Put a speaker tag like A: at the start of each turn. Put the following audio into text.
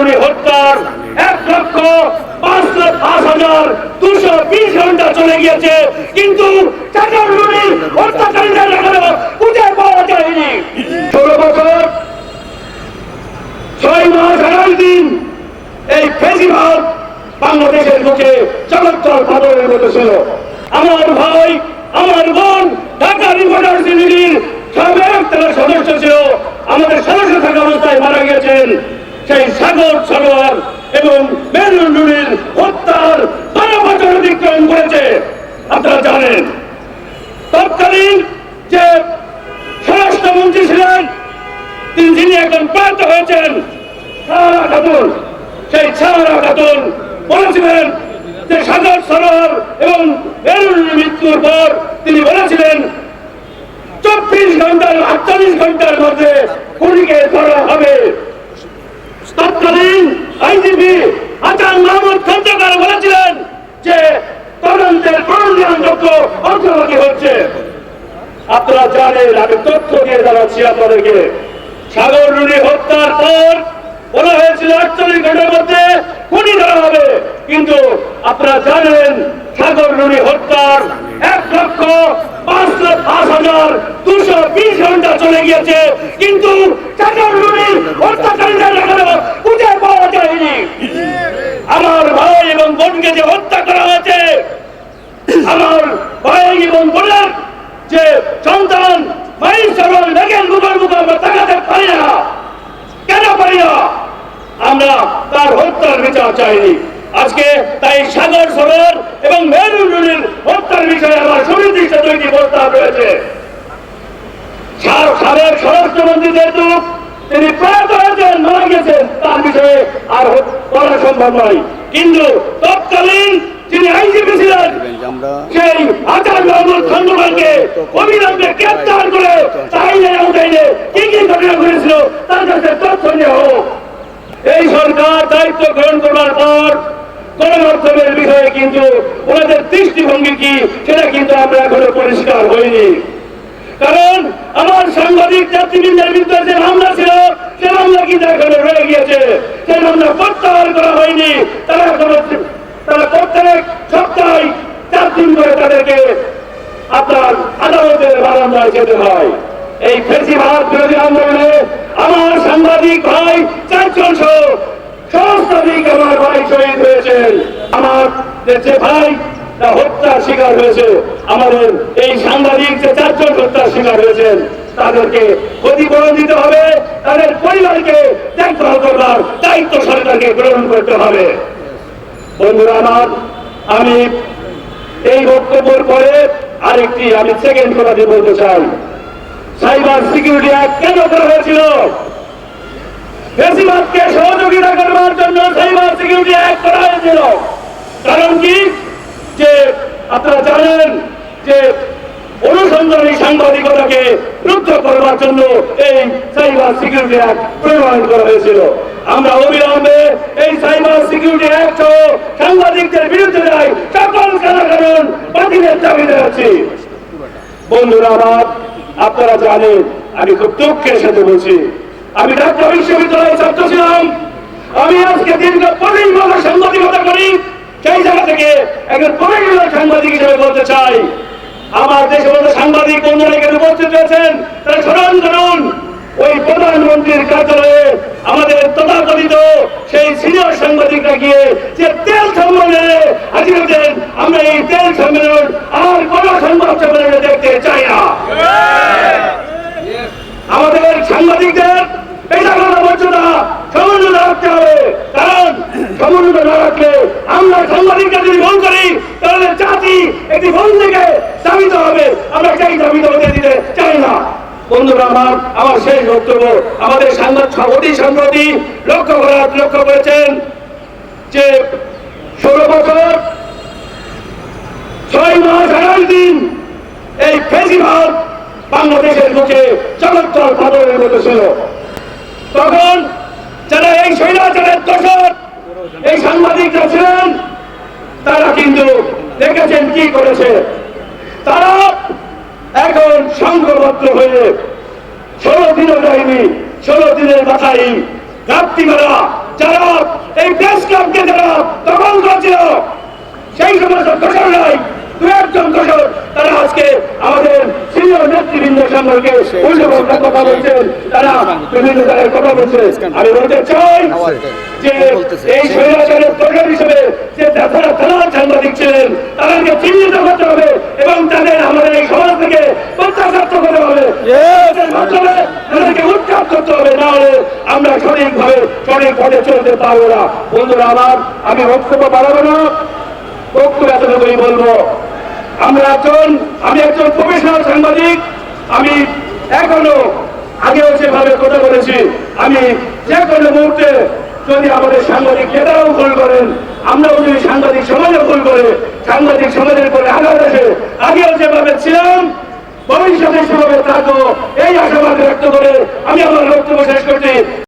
A: নুনি হত্যার এক লক্ষ পাঁচ পাঁচ হাজার দুশো বিশ ঘণ্টা চলে গিয়েছে। কিন্তু বাংলাদেশের চলচ্চল পাথরের মতো ছিল। আমার ভাই, আমার বোন ঢাকা ইউনিভার্সিটির সদস্য ছিল। আমাদের সদস্য থাকা অবস্থায় মারা গেছেন সেই সাগর সরোয়ার এবং মেরুন্ডুরির হত্যার বারো বছর অতিক্রম করেছে। আপনারা জানেন, তৎকালীন যে স্বরাষ্ট্রমন্ত্রী ছিলেন, তিনি যিনি এখন প্রান্ত হয়েছেন সারা খাতুন সেই সারা খাতুন বলেছিলেন যে সাগর সরোয়ার এবং মেরুর মৃত্যুর পর তিনি বলেছিলেন, চব্বিশ ঘণ্টার আটচল্লিশ ঘণ্টার মধ্যে খুনিকে ধরা হবে তৎকালীন আইজিপি আচার মাহমুদ খন্দকার বলেছিলেন যে তদন্তের প্রয়োজনযোগ্য অগ্রগতি হচ্ছে আপনারা জানেন, আমি তথ্য দিয়ে জানাচ্ছি আপনাদেরকে। সাগর রুনি হত্যার পর বলা হয়েছিল, আটচল্লিশ ঘণ্টার মধ্যে খুনি ধরা হবে। কিন্তু আপনারা জানেন, সাগর রুনি হত্যার এক লক্ষ পাঁচ লাখ পাঁচ হাজার দুশো বিশ ঘণ্টা চলে গিয়েছে। কিন্তু সাগর রুনি হত্যাকারীদের এখনও খুঁজে পাওয়া যায়নি আমার ভাই এবং বোনকে যে হত্যা করা হয়েছে আমার ভাই এবং বোনের যে সন্তান মায়ের সরল লেগের মুখের মুখে আমরা তাকাতে পারি না কেন পারি না আমরা তার হত্যার বিচার চাইনি। আজকে তাই সাগর সরোর এবং মেরুনের হত্যার বিষয়ে আমার সুনির্দিষ্ট দুইটি প্রস্তাব রয়েছে। সাবেক স্বরাষ্ট্রমন্ত্রী যেহেতু তিনি প্রয়াত হয়েছেন মারা গেছেন তার বিষয়ে আর বলা সম্ভব নয়। কিন্তু তৎকালীন যিনি আইনজীবী ছিলেন, সেই আচার মোহাম্মদ খন্দকারকে অবিলম্বে গ্রেপ্তার করে চাইলে উঠাইলে কি কি ঘটনা ঘটেছিল, তার কাছে তথ্য নিয়ে হোক। দায়িত্ব গ্রহণ করার পর গণমাধ্যমের বিষয়ে কিন্তু ওনাদের দৃষ্টিভঙ্গি কি, সেটা কিন্তু আমরা এখনও পরিষ্কার হয়নি কারণ আমার সাংবাদিক যাত্রীবৃন্দের বিরুদ্ধে যে মামলা ছিল, সে মামলা কিন্তু এখনও রয়ে গিয়েছে। সেই মামলা প্রত্যাহার করা হয়নি। তারা এখনও তারা প্রত্যেক সপ্তাহে চার দিন করে তাদেরকে আপনার আদালতের বারান্দায় যেতে হয়। এই ফেসিভার বিরোধী আন্দোলনে আমার সাংবাদিক ভাই চারজন সহ সহস্রাধিক আমার ভাই শহীদ হয়েছেন আমার যে- ভাই, তা হত্যার শিকার হয়েছে। আমাদের এই সাংবাদিক যে চারজন হত্যার শিকার হয়েছেন, তাদেরকে ক্ষতিপূরণ দিতে হবে। তাদের পরিবারকে দেখভাল করবার দায়িত্ব সরকারকে গ্রহণ করতে হবে। বন্ধুরা আমার, আমি এই বক্তব্যের পরে আরেকটি আমি সেকেন্ড কথাটি বলতে চাই। সাইবার সিকিউরিটি অ্যাক্ট কেন করা হয়েছিল? বেশিরভাগকে সহযোগিতা করবার জন্য সাইবার সিকিউরিটি অ্যাক্ট করা হয়েছিল। কারণ কি? যে আপনারা জানেন যে অনুসন্ধানী সাংবাদিকতাকে রুদ্ধ করবার জন্য এই সাইবার সিকিউরিটি অ্যাক্ট প্রণয়ন করা হয়েছিল। আমরা অবিলম্বে এই সাইবার সিকিউরিটি অ্যাক্ট সাংবাদিকদের বিরুদ্ধে যাই, সকল কারণ বাতিলের দাবি জানাচ্ছি বন্ধুরা, আমার আপনারা জানেন, আমি খুব দুঃখের সাথে বলছি আমি ঢাকা বিশ্ববিদ্যালয়ের ছাত্র ছিলাম। আমি আজকে দীর্ঘ পঁচিশ বছর সাংবাদিকতা করি। সেই জায়গা থেকে একজন প্রফেশনাল সাংবাদিক হিসেবে বলতে চাই। আমার দেশে বলতে সাংবাদিক বন্ধুরা এখানে উপস্থিত রয়েছেন। তারা স্মরণ করুন ওই প্রধানমন্ত্রীর কার্যালয়ে আমাদের তথাকথিত সেই সিনিয়র সাংবাদিকরা গিয়ে যে তেল সম্মেলনে হাজির হতেন আমরা এই তেল সম্মেলন আর কোন সংবাদ সম্মেলনে দেখতে চাই না। আমাদের সাংবাদিকদের রাখতে হবে। কারণ সমুন্নত না রাখলে আমরা সাংবাদিকরা যদি ভুল করি, তাহলে জাতি একটি ভুল থেকে দাবিত হবে। আমরা সেই দাবিত হতে দিতে চাই না। ছয় মাস আড়াই দিন এই ফেসিভাব বাংলাদেশের মুখে চলচ্চল পাথরের মতো ছিল। তখন যারা এই স্বৈরাচারের দোষর, এই সাংবাদিকরা ছিলেন তারা কিন্তু দেখেছেন কি করেছে। তারা এখন সংঘবদ্ধ হয়ে ষোলো দিনও যায়নি, ষোলো দিনের মাথায় যারা এই প্রেস ক্লাবকে যারা সম্পর্কে উল্টো পাল্টা কথা বলছেন তারা। বিভিন্ন ধরনের কথা বলছে আমি বলতে চাই যে এই স্বৈরাচারের হিসেবে যে তারা তারা সাংবাদিক ছিলেন তাদেরকে চিহ্নিত করতে হবে এবং তাদের আমাদের এই সমাজ থেকে প্রত্যাঘাত করতে হবে। মাধ্যমে তাদেরকে উৎখাত করতে হবে। না হলে আমরা সঠিকভাবে সঠিক পথে চলতে পারব না। বন্ধুরা আমার আমি বক্তব্য বাড়াবো না। বক্তব্য এতটুকুই বলব। আমরা একজন আমি একজন প্রফেশনাল সাংবাদিক। আমি এখনও আগেও যেভাবে কথা বলেছি, আমি যে কোনো মুহূর্তে যদি আমাদের সাংবাদিক নেতারাও ভুল করেন, আমরাও যদি সাংবাদিক সমাজও ভুল করে, সাংবাদিক সমাজের করে আঘাত আসে, আগেও যেভাবে ছিলাম, ভবিষ্যতে সেভাবে থাকব, এই আশাবাদ ব্যক্ত করে আমি আমার বক্তব্য শেষ করছি।